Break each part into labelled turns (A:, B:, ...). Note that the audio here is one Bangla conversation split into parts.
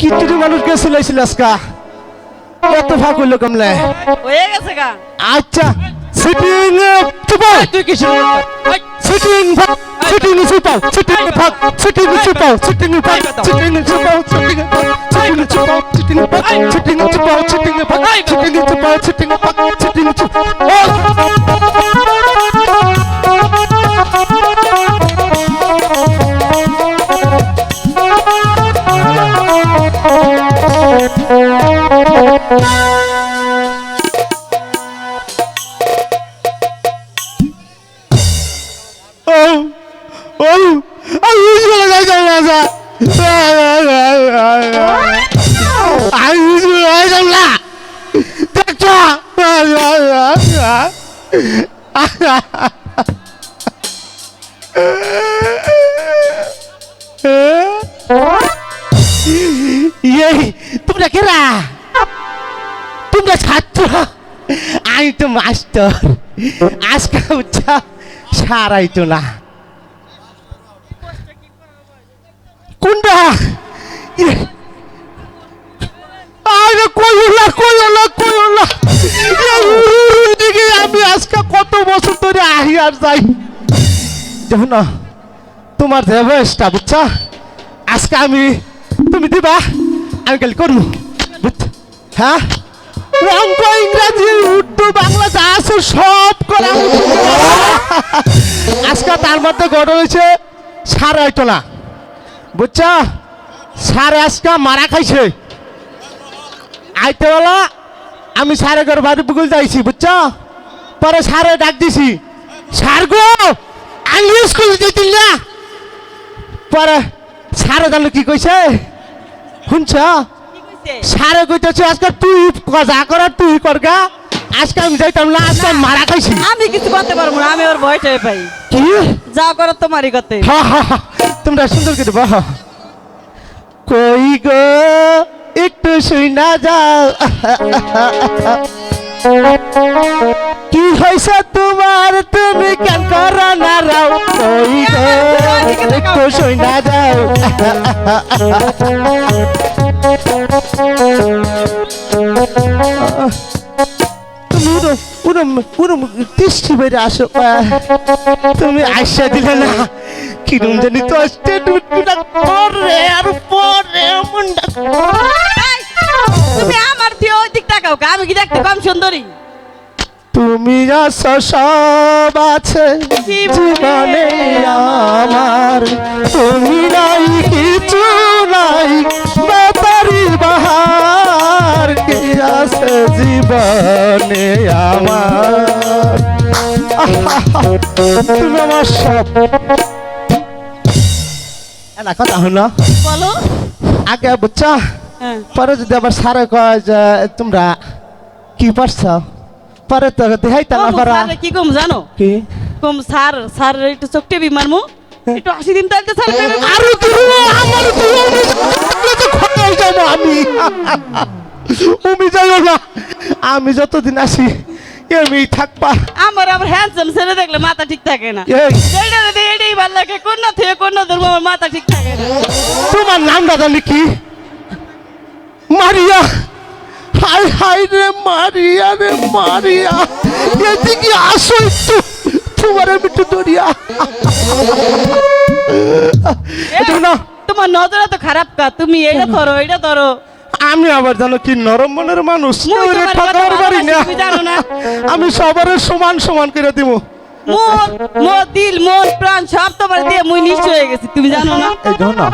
A: কিতুরি মানুষকে সিলাইছিল আজকা এত ফাঁক হইল কমলে
B: হয়ে গেছে গা
A: আচ্ছা সিটিং চুপাও
C: তুই কি
A: সিটিং ফাঁক সিটিং চুপাও সিটিং ফাঁক সিটিং চুপাও সিটিং ফাঁক সিটিং চুপাও সিটিং সিটিং চুপাও সিটিং ফাঁক সিটিং চুপাও সিটিং ফাঁক সিটিং চুপাও সিটিং ফাঁক সিটিং চুপাও তোমরা ছাত্র আমি তো মাস্টার। আজকে উচ্চা সারাই তো না কোনটা আমি কত আহি আর যাই। তোমার বয়সটা বুঝছা? আজকে আমি, তুমি দিবা, আমি কাল করব। হ্যাঁ? অঙ্ক ইংরাজি, উর্দু, বাংলা, যা আছে সব করা আজকে তার মধ্যে গড় হয়েছে হয়তো না বুঝছা? সারে আজকে মারা খাইছে। আইতে বেলা আমি সারে ঘর বাড়ি বুকুল যাইছি, বুঝছ? পরে সারে ডাক দিছি, সার গো, আমি স্কুল যেতিল না। পরে সারে জানো কি কইছে? শুনছ? সারে কইতেছি আজকে তুই যা করার তুই করগা আজকে আমি যাইতাম না আজকে মারা খাইছি।
B: আমি কিছু করতে পারব না আমি ওর ভয়টাই পাই।
A: কি?
B: যা করো তোমারই করতে।
A: হা, হা, হা, তোমরা সুন্দর করে বাহ। কই গো একটু শুই না যাও। কি হয়েছে তোমার? তুমি কেন করো না রাও? একটু শুই না যাও। তুমি আশা দিলে না। কিরম জানি তো আসতে আর পরে মুন্ডা
B: আমি কি দেখতে কম সুন্দরী?
A: তুমি আছো সব আছে জীবনে আমার। তুমি নাই কিছু নাই বাহার। কি আছে জীবনে আমার? তুমি আমার সব। এটা কথা হলো
B: বলো।
A: আগে বুঝছ?
B: হ্যাঁ।
A: পরে যদি আবার সারে কয় যে তোমরা কি পারছ? পরে তো দেখাইতা না
B: কম
A: পারা।
B: কি কম জানো?
A: কি?
B: কম স্যার স্যার একটু চোখ টেবি মারমু। একটু হাসি দিন তাইতে স্যার।
A: আরও তুমি আমার তো খোয়াই যাব আমি। তুমি যাইও না। আমি যতদিন আসি এমনি থাকবা।
B: আমার আবার হ্যান্ডসাম ছেলে দেখলে মাথা ঠিক থাকে না। এটাই ভালো লাগে কোন না থেকে কোন না আমার মাথা ঠিক থাকে না।
A: তোমার নাম দাদা কি? মারিয়া। হাই হাই রে মারিয়া রে মারিয়া। এদিকে আসো একটু। তোমার একটু দরিয়া না।
B: তোমার নজর তো খারাপ কা তুমি এটা ধরো এটা ধরো।
A: আমি আবার জানো কি নরম মনের মানুষ? আমি সবার সমান সমান করে দিব।
B: মন মোর দিল মন প্রাণ সব তোমার দিয়ে মুই নিশ্চয় হয়ে গেছি তুমি জানো না?
A: এই দেখো না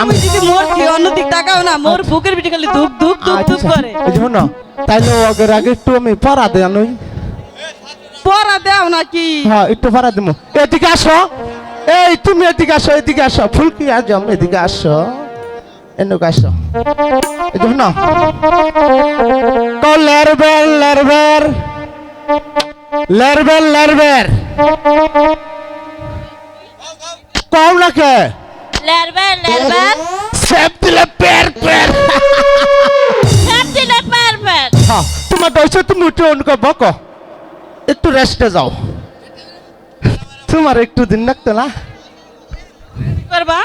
B: আমি যদি মোর খেয়ে অন্যদিক তাকাও না মোর বুকের পিঠে খালি ধুক ধুক ধুক ধুক
A: আচ্ছা
B: করে।
A: এই দেখো না তাইলে আগের আগে একটু আমি পড়া দেয় নই
B: পড়া দেও নাকি?
A: হ্যাঁ একটু ভাড়া দিব এদিকে আসো। এই তুমি এদিকে আসো এদিকে আসো। ফুলকি আজম এদিকে আসো। এনুক আসো। এই দেখো না কলের বের লের বের লের বের লের বের
B: লেরবার
A: সেপ দিলে পের পের।
B: সব দিলে
A: তোমার দইছে তুমি উঠে অনুকে বকো। একটু রেস্টে যাও। তোমার একটু দিন রাখতে না?
B: করবা?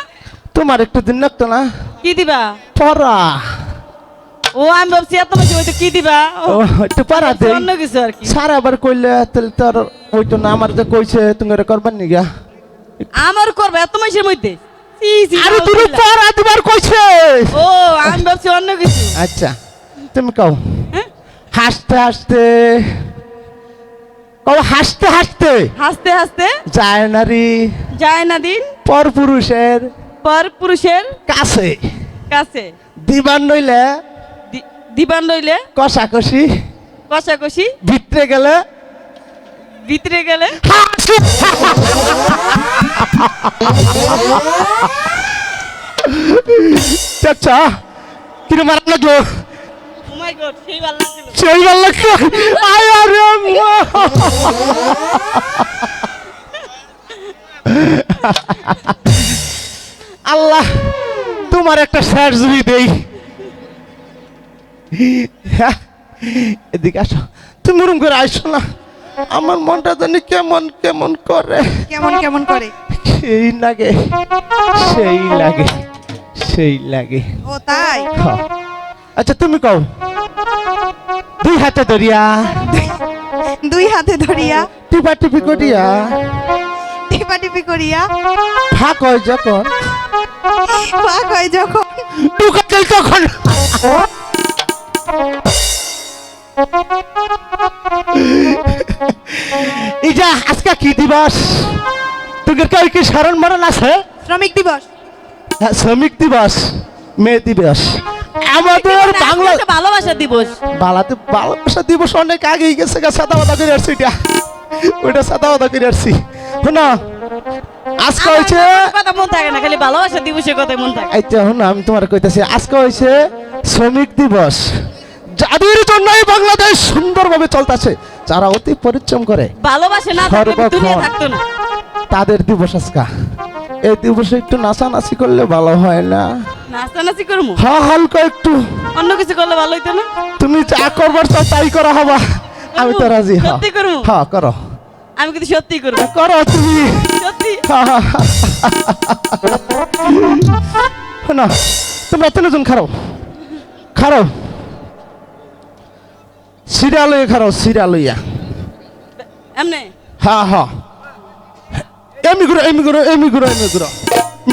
A: তোমার একটু দিন লাগতো না?
B: কি দিবা?
A: পড়া।
B: ও আমি ভাবছি এত বেশি হয়তো কি দিবা?
A: একটু পড়া দেই।
B: অন্য কিছু আর কি।
A: স্যার আবার কইলে তাহলে তোর ওইতো না। আমার যে কইছে তুমি এটা করবার নিগা
B: আমার করবে এত মাসের মধ্যে?
A: আরে তুমি। পড়া দিবার কইছে।
B: ও আমি ভাবছি অন্য কিছু।
A: আচ্ছা তুমি কও।
B: হ্যাঁ?
A: হাসতে হাসতে। কও হাসতে হাসতে।
B: হাসতে হাসতে?
A: যায় নারী
B: যায় না দিন?
A: পর পুরুষের
B: পর পুরুষের
A: কাছে।
B: কাছে।
A: দিবার নইলে
B: দি- দিবান রইলে
A: কষাকষি।
B: কষাকষি?
A: ভিতরে গেলে?
B: ভিতরে গেলে।
A: আচ্ছা কিরে মারা লাগল?
B: ও মাই গড সেই ভালো লাগছিল।
A: সেই ভালো লাগল আয় আরে আম্মা। আল্লাহ তোমার একটা স্যার জুড়ি এদিকে আসো। তুমি রুম করে আসো না। আমার মনটা জানি কেমন কেমন করে।
C: কেমন কেমন করে?
A: সেই লাগে সেই লাগে সেই লাগে।
C: ও তাই?
A: হ্যাঁ। আচ্ছা তুমি কও। দুই হাতে ধরিয়া।
C: দুই হাতে ধরিয়া?
A: টিপা টিপি করিয়া।
C: টিপা টিপি করিয়া?
A: ফাঁক হয় যখন।
C: পাক হয় যখন?
A: টুকা দেয় তখন ইজা আজকে কি দিবস? তোকে কেউ কি স্মরণ মরণ আছে?
C: শ্রমিক দিবস।
A: হ্যাঁ, শ্রমিক দিবস মে দিবস। আমাদের বাংলা
B: ভালোবাসা দিবস।
A: বালাতে ভালোবাসা দিবস অনেক আগেই গেছে গা সাদা বাদা করে আসছি এটা ওইটা সাদা বাদা করে আসছি। না আজকে হয়েছে
B: কথা মন থাকে না খালি ভালোবাসা দিবসের কথা মন থাকে।
A: এইটা হন আমি তোমার কইতাছি আজকে হয়েছে শ্রমিক দিবস। যাদের জন্যই বাংলাদেশ সুন্দরভাবে চলতেছে যারা অতি পরিশ্রম করে
B: ভালোবাসে না
A: তাদের দিবস আজকা। এই দিবসে একটু নাচানাচি করলে ভালো হয় না?
B: নাস্তানাচি করব?
A: হা হালকা একটু।
B: অন্য কিছু করলে ভালো হইতো না?
A: তুমি যা করবার চাও তাই করা হবা। আমি তো রাজি হ্যাঁ
B: সত্যি করব?
A: হ্যাঁ করো।
B: আমি কিন্তু সত্যি করব।
A: করো তুমি।
B: সত্যি?
A: না তোমরা তিনজন খারো। খারো। সিরিয়াল লইয়া খারো সিরিয়াল লইয়া
B: এমনি?
A: হ্যাঁ হ্যাঁ এমি গুলো এমি গুলো এমি গুলো এমি গুলো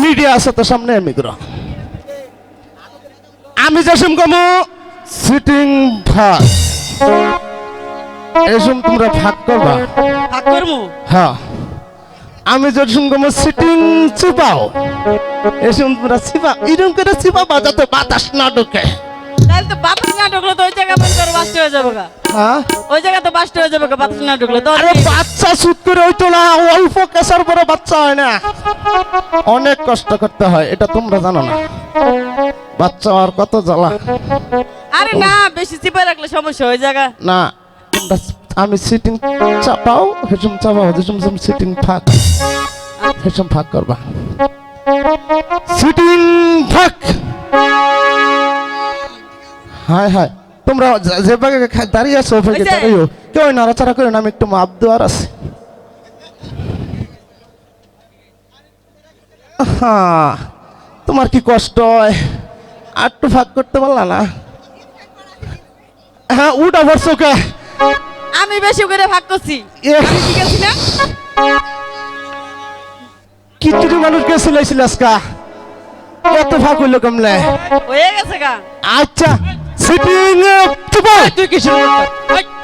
A: মিডিয়া আছে তো সামনে এমি গুলো আমি যেসম কমু। সিটিং ভাগ। এসম তোমরা ভাগ করবা।
B: ভাগ করব
A: হ্যাঁ আমি যেসম কমু সিটিং চিপাও। এসম তোমরা চিপা এরকম করে চিপাবা যাতে বাতাস না ঢোকে।
B: তাহলে তো বাতাস না ঢুকলে তো বাস্ট হয়ে যাবে গা।
A: হ্যাঁ?
B: ওই জায়গা তো বাস্ট হয়ে যাবে গা বাতাস না ঢুকলে। তো
A: আরে বাচ্চা শুট করে হইতো না অল্প কেসার পরে বাচ্চা হয় না। অনেক কষ্ট করতে হয় এটা তোমরা জানো না। বাচ্চা আর কত জ্বালা।
B: আরে না বেশি চিপে রাখলে সমস্যা ওই জায়গা
A: না আমি সিটিং চাপাও হেসম চাপাও হেসম হেসম সিটিং ফাঁক হেসম ফাঁক করবা। সিটিং ফাঁক হায় হায়। তোমরা যে- খা- দাঁড়িয়ে আছো ওই দাঁড়িয়েও কেউ নাড়াচাড়া করে না আমি একটু মাপ দেওয়ার আছে। হ্যাঁ তোমার কি কষ্ট হয়? আর একটু ফাঁক করতে পারলা না? হ্যাঁ উঠা পড়ছো কে
B: আমি বেশি করে ভাগ করছি।
A: এ,
B: আমি ঠিক আছি না?
A: কিচুরি মানুষ গেছিল আজকা এত ফাঁক হইল কমলে
B: হয়ে গেছে গা।
A: আচ্ছা। সিটিং চুপাও
D: তুই কি শুরু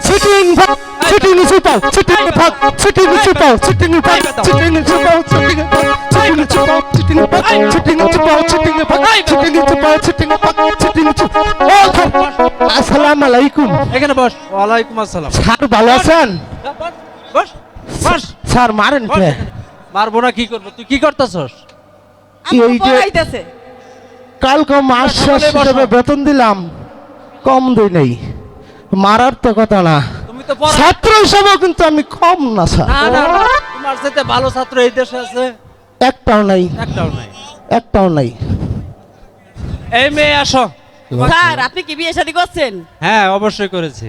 A: সিটিং ফাঁক সিটিং চুপাও সিটিং ফাঁক সিটিং চুপাও সিটিং ফাঁক সিটিং চুপাও সিটিং সিটিং চুপাও সিটিং ফাঁক সিটিং চুপাও সিটিং ফাঁক সিটিং চুপাও সিটিং ফাঁক সিটিং আসসালামু আলাইকুম
D: এখানে বস ওয়ালাইকুম আসসালাম
A: স্যার ভালো আছেন
D: বস বস
A: স্যার মারেন কে
D: মারবো না কি করব তুই কি করতেছস
A: এই যে- কালকে মাস শেষ হিসেবে বেতন দিলাম কম দিই নেই। মারার তো কথা না।
D: তুমি তো পড়া
A: ছাত্র হিসাবেও কিন্তু আমি কম না স্যার।
D: না না না, তোমার সাথে ভালো ছাত্র এই দেশে আছে।
A: একটাও নাই।
D: একটাও নাই।
A: একটাও নাই।
D: এই মেয়ে আসো।
B: স্যার আপনি কি বিয়ে শাদী করছেন?
D: হ্যাঁ অবশ্যই করেছি।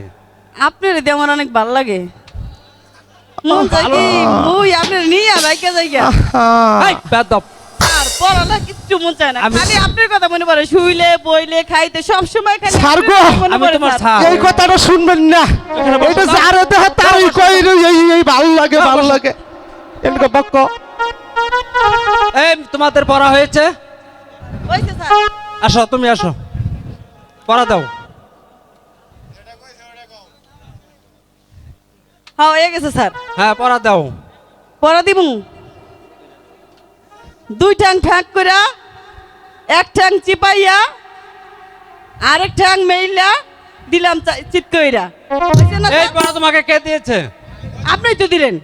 B: আপনার দিয়ে আমার অনেক ভালো লাগে। মন মুই আপনার নিয়ে বাইকে যাই গা
A: আহা,
D: এই, বেদব।
B: স্যার পড়ালে কিচ্ছু মন চায় না। খালি আপনার কথা মনে পড়ে শুইলে বইলে খাইতে সব সময় খালি
A: স্যার গো,
D: আমি তোমার
B: স্যার।
D: স্যার।
A: এই কথাটা শুনবেন না। এটা
D: না।
A: দেহ তারই কই এই এই ভালো লাগে ভালো লাগে।
D: এই তোমাদের পড়া হয়েছে। আসো তুমি আসো। পড়া দাও।
B: হ্যাঁ হয়ে গেছে স্যার।
D: হ্যাঁ পড়া দাও।
B: পড়া দিমু? দুই ঠ্যাং ফ্যাঁক কইরা এক ঠ্যাং চিপাইয়া আরেক ঠ্যাং মেইলা দিলাম চিত কইরা
D: এই পড়া তোমাকে কে দিয়েছে
B: আপনিই তো দিলেন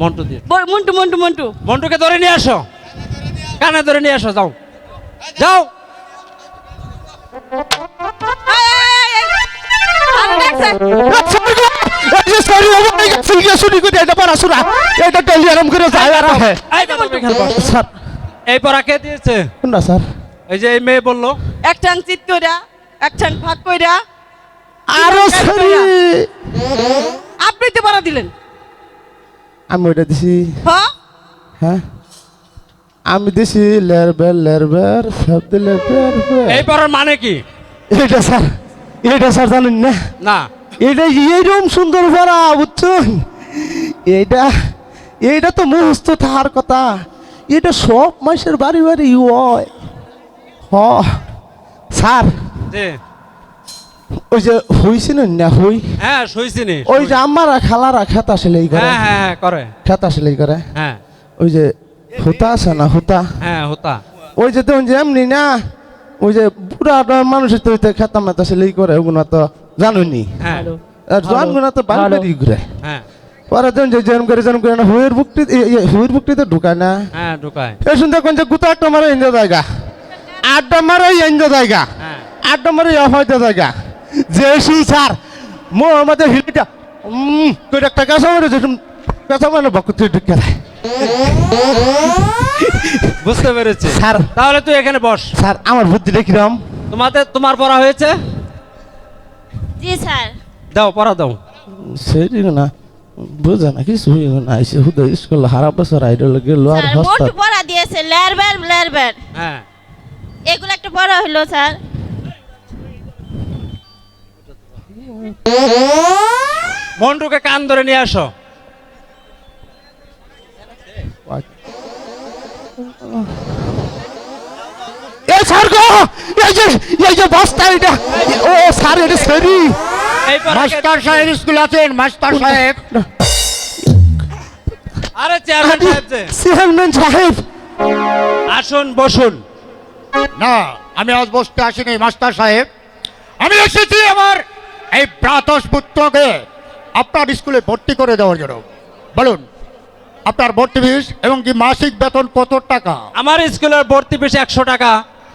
D: মন্টু দিয়ে
B: মন্টু মন্টু মন্টু
D: মন্টুকে ধরে নিয়ে আসো কানে ধরে নিয়ে আসো যাও যাও
A: করে এটা টেলিগ্রাম করে যায় আর
D: এই পড়া কে দিয়েছে?
A: না স্যার?
D: এই যে এই মেয়ে বলল।
B: এক ঠ্যাং চিত কইরা এক ঠ্যাং ফাঁক কইরা আরও
A: সরি
B: আপনি তো পড়া দিলেন।
A: আমি ওইটা দিছি।
B: হ্যাঁ
A: হ্যাঁ? আমি দিছি লেরবের লেরবের শব্দ লেরবের
D: এই পড়ার মানে কি?
A: এটা স্যার এটা স্যার জানেন না?
D: না।
A: এটা এইরকম সুন্দর পড়া বুঝছেন? এইটা এইটা তো মুহস্ত থাকার কথা। এটা সব মাসের বাড়ি বাড়ি হয়। স্যার ওই যে হইছিল না হই?
D: হ্যাঁ
A: ওই যে আমারা খালারা খেতা সেলাই করে
D: হ্যাঁ হ্যাঁ হ্যাঁ করে।
A: খেতা সেলাই করে
D: হ্যাঁ।
A: ওই যে হুতা আছে না হুতা?
D: হ্যাঁ হতা।
A: ওই যে তখন যে এমনি না ওই যে বুড়া মানুষের তো ওইটা খেতা মেতা সেলাই করে ওগুলো তো জানুনি।
D: হ্যাঁ।
A: জোয়ানগুলো তো বাড়ি বাড়ি ঘুরে।
D: হ্যাঁ।
A: করে করে না হুয়ের বুকটি হুয়ের বুকটি তো ঢুকায় না।
D: হ্যাঁ ঢুকায়।
A: এ শুনতে কোন যে গুতা একটা মারে ইন্দ্র জায়গা। আড্ডা মারে ইন্দ্র জায়গা।
D: হ্যাঁ।
A: আড্ডা মারে হয়তো জায়গা। যে সু স্যার মো আমাদের হিলিটা উম কই একটা মানে বকুতি ঢুকে দেয়
D: বুঝতে পেরেছি।
A: স্যার।
D: তাহলে তুই এখানে বস।
A: স্যার আমার বুদ্ধিটা কিরম?
D: তোমাদের তোমার পড়া হয়েছে?
E: জি স্যার।
D: দাও পড়া দাও।
A: সেটি না। বুঝে না কিছু না এসে হুদয় স্কুল হারা বছর আইডল গেল আর
E: স্যার
A: হস্তা
E: মোটু পড়া দিয়েছে লেরবের লেরবের
D: হ্যাঁ।
E: এগুলো একটা পড়া হলো স্যার।
D: মন্টুকে কান ধরে নিয়ে আসো।
A: এ স্যার গো এই যে এই যে বস্তা এটা ও স্যার এটা সরি।
F: মাস্টার সাহেব স্কুল আছেন মাস্টার সাহেব।
D: আরে চেয়ারম্যান সাহেব যে।
A: চেয়ারম্যান সাহেব।
D: আসুন বসুন।
F: না আমি আজ বসতে আসিনি মাস্টার সাহেব। আমি এসেছি আমার এই প্রাতস পুত্রকে আপনার স্কুলে ভর্তি করে দেওয়ার জন্য। বলুন আপনার ভর্তি ফিস এবং কি মাসিক বেতন কত টাকা?
D: আমার স্কুলের ভর্তি ফিস একশো টাকা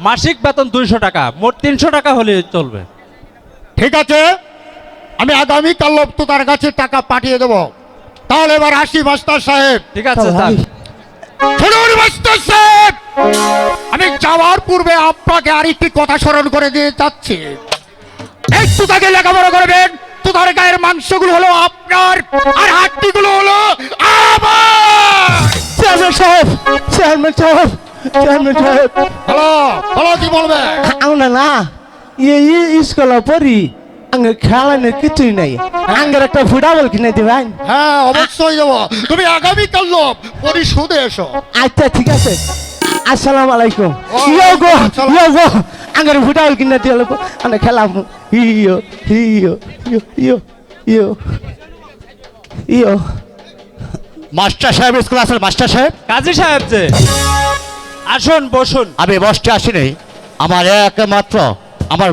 D: মাসিক বেতন দুইশো টাকা মোট তিনশো টাকা হলে চলবে।
F: ঠিক আছে আমি আগামীকাল তো তার কাছে টাকা পাঠিয়ে দেবো। তাহলে এবার আসি মাস্টার সাহেব।
D: ঠিক আছে
A: ভাই।
D: স্যার।
F: শুনুন মাস্টার সাহেব আমি যাওয়ার পূর্বে আপনাকে আরেকটি কথা স্মরণ করে দিয়ে যাচ্ছি। একটু তাকে লেখাপড়া করবেন তুতার গায়ের মাংসগুলো হলো আপনার আর হাড্ডিগুলো হলো আমার।
A: চেয়ারম্যান সাহেব চেয়ারম্যান সাহেব চেয়ারম্যান সাহেব।
F: হ্যালো হ্যালো কি বলবে?
A: আমরা না এই স্কুল পড়ি। আঙ্গে খেলানোর কিছুই নাই আঙ্গের একটা ফুটবল কিনে দিবেন
F: হ্যাঁ অবশ্যই দেবো তুমি আগামীকাল লোক পরিশোধে এসো
A: আচ্ছা ঠিক আছে। আসসালামু আলাইকুম। ইয়ো গো ইয়ো গো। আঙ্গের ফুটবল কিনে দিয়ে লোক আমরা খেলাম। ইয়ো ইয়ো ইয়ো ইয়ো ইয়ো ইয়ো।
F: মাস্টার সাহেব স্কুল আছেন মাস্টার সাহেব?
D: কাজী সাহেব যে। আসুন বসুন।
F: আমি বসতে আসিনি। আমার একমাত্র আমার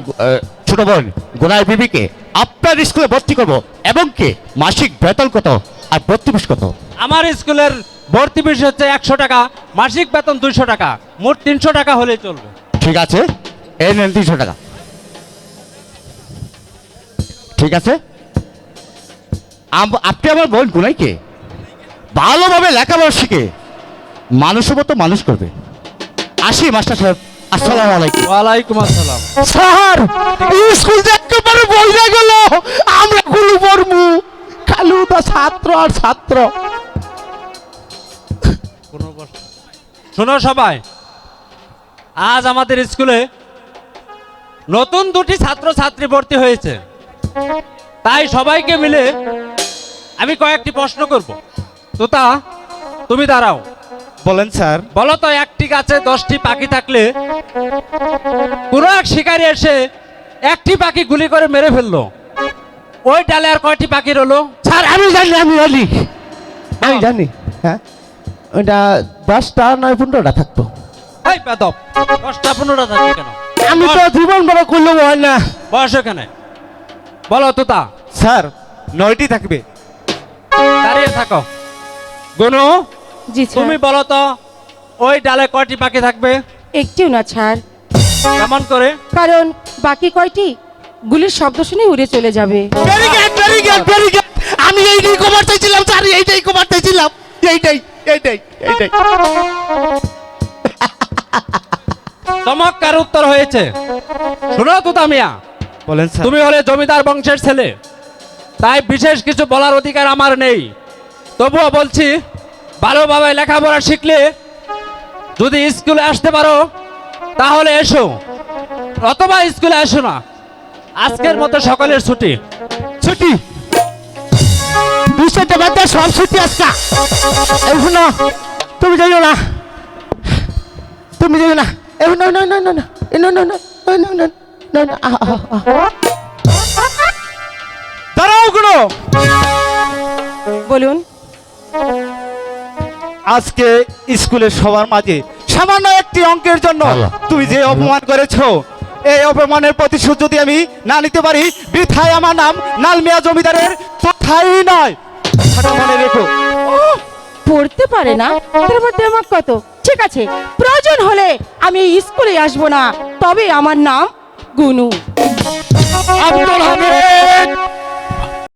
F: ছোট বোন গোনায় বিবিকে আপনার স্কুলে ভর্তি করব এবং কি মাসিক বেতন কত আর ভর্তি ফিস কত?
D: আমার স্কুলের ভর্তি ফিস হচ্ছে একশো টাকা মাসিক বেতন দুইশো টাকা মোট তিনশো টাকা হলেই চলবে।
F: ঠিক আছে এই নেন তিনশো টাকা। ঠিক আছে? আপনি আমার বোন গুনাইকে ভালোভাবে লেখাপড়া শিখে মানুষের মতো মানুষ করবে। আসি মাস্টার সাহেব। আসসালামু আলাইকুম।
D: ওয়ালাইকুম আসসালাম।
A: স্যার স্কুল একেবারে বইরা গেল আমরা গুলু খালু তো ছাত্র আর ছাত্র।
D: শোনো সবাই আজ আমাদের স্কুলে নতুন দুটি ছাত্র ছাত্রী ভর্তি হয়েছে। তাই সবাইকে মিলে আমি কয়েকটি প্রশ্ন করব। তোতা তুমি দাঁড়াও।
A: বলেন স্যার।
D: বলো তো একটি গাছে দশটি পাখি থাকলে কোনো এক শিকারী এসে একটি পাখি গুলি করে মেরে ফেলল। ওই ডালে আর কয়টি পাখি রলো
A: স্যার আমি জানি আমি জানি। আমি জানি হ্যাঁ? ওইটা দশটা নয় পনেরোটা থাকতো।
D: এই বেদব দশটা পনেরোটা থাকবে কেন?
A: আমি তো জীবন বড় করলে হয় না।
D: বয়স এখানে। বলো তোতা
A: স্যার নয়টি থাকবে।
D: দাঁড়িয়ে থাকো। গুনু
C: জি
D: তুমি বলো তো ওই ডালে কয়টি পাখি থাকবে?
C: একটিও না ছাড়।
D: কেমন করে?
C: কারণ বাকি কয়টি? গুলির শব্দ শুনে উড়ে চলে যাবে।
A: আমি এইটাই কমার চাইছিলাম স্যার এইটাই কমার চাইছিলাম এইটাই এইটাই এইটাই।
D: চমৎকার উত্তর হয়েছে। শুনো
A: বলেন স্যার।
D: তুমি হলে জমিদার বংশের ছেলে। তাই বিশেষ কিছু বলার অধিকার আমার নেই। তবুও বলছি ভালোভাবে লেখাপড়া শিখলে যদি স্কুলে আসতে পারো তাহলে এসো অথবা স্কুলে এসো না আজকের মতো সকলের ছুটি
A: ছুটি বাদ সব ছুটি আজকা এই তুমি যাইও না তুমি যাইও না এই না না না না না না না না না না। দাঁড়াও গুলো
C: বলুন
G: আজকে স্কুলের সবার মাঝে সামান্য একটি অঙ্কের জন্য তুমি যে অপমান করেছ এই অপমানের প্রতিশোধ যদি আমি না নিতে পারি বৃথায় আমার নাম নাল নালমিয়া জমিদারের কোথায় নয়। মনে রেখো।
C: পড়তে পারে না তার মধ্যে আমার কত? ঠিক আছে প্রয়োজন হলে আমি স্কুলে আসব না তবে আমার নাম গুনু।
G: আব্দুল হামিদ!